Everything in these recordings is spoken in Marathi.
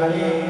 हरे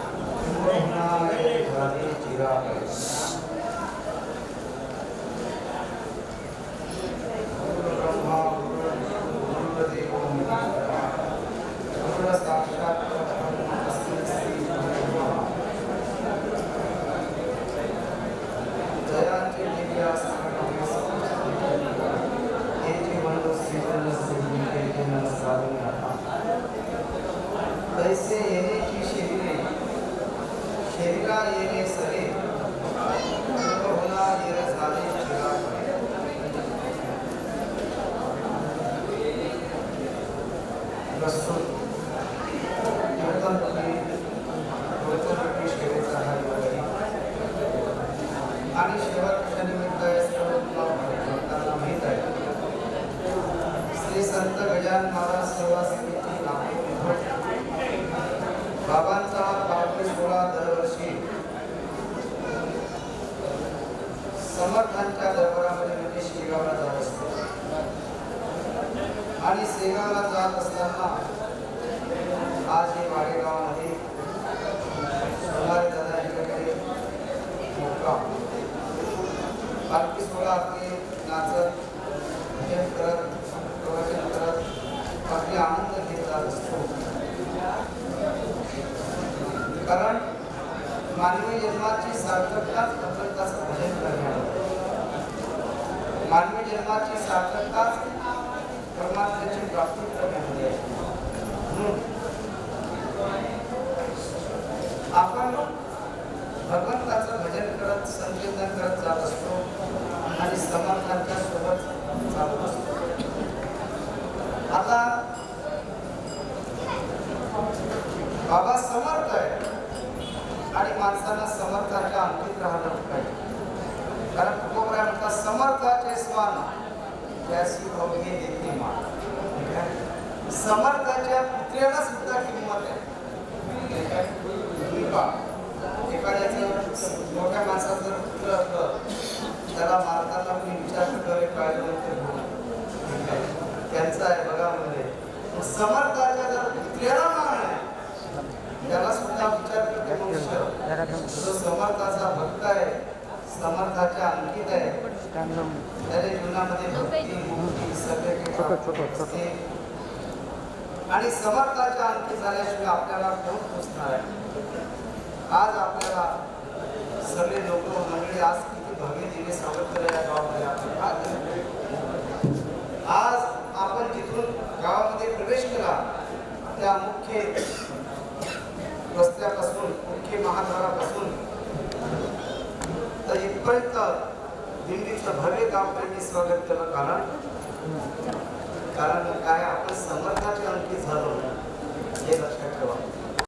સર્વનાય હરિ ચિરાય आणि शेवटच्या निमित्त या सर्व भक्तांना माहीत आहे श्री संत गजान महाराज सेवा समिती नागपूर बाबांचा पालखी सोहळा दरवर्षी समर्थांच्या दरबारामध्ये म्हणजे शेगावला जात असतो आणि शेगावला जात असताना आज हे वाडेगावामध्ये सोनारे दादा यांच्याकडे मुक्काम पालखी सोहळा आपले नाचत भजन करत प्रवचन करत आपले आनंद घेत जात असतो. कारण मानवी जन्माची सार्थकताच फक्त भजन करण्यावर मानवी जन्माची सार्थकताच आपण भगवंताचं भजन करत संकीर्तन करत जात असतो आणि समर्थांच्या सोबत चालत असतो. आता बाबा समर्थ आहे आणि माणसाला समर्थाच्या अंकित राहणं पाहिजे कारण तुकोबरा म्हणतात समर्थाचे स्वान त्याची भव्य देते मान समर्थाच्या पुत्र्याला सुद्धा किंमत आहे एखाद्याचं मोठ्या माणसाचं जर पुत्र असलं त्याला मारताना मी विचार करे पाहिजे? त्यांचं आहे बघा म्हणजे समर्थाच्या जर पुत्र्याला मान आहे त्याला सुद्धा विचार करते मनुष्य जो समर्थाचा भक्त आहे समर्थाच्या अंकित आहे त्याच्या जीवनामध्ये भक्ती मुक्ती सगळे. आणि समर्थाच्या अंकित झाल्याशिवाय आपल्याला कोण पोचणार आहे? आज आपल्याला सगळे लोक मंडळी आज किती भव्य दिवे सावरकर या गावामध्ये आपण आज. आपण जिथून गावामध्ये प्रवेश केला त्या मुख्य रस्त्यापासून मुख्य महाद्वारापासून तर इथपर्यंत दिंडीचं भव्य गावकऱ्यांनी स्वागत केलं कारण कारण काय? आपण समर्थाचे अंकित झालो हे लक्षात ठेवा.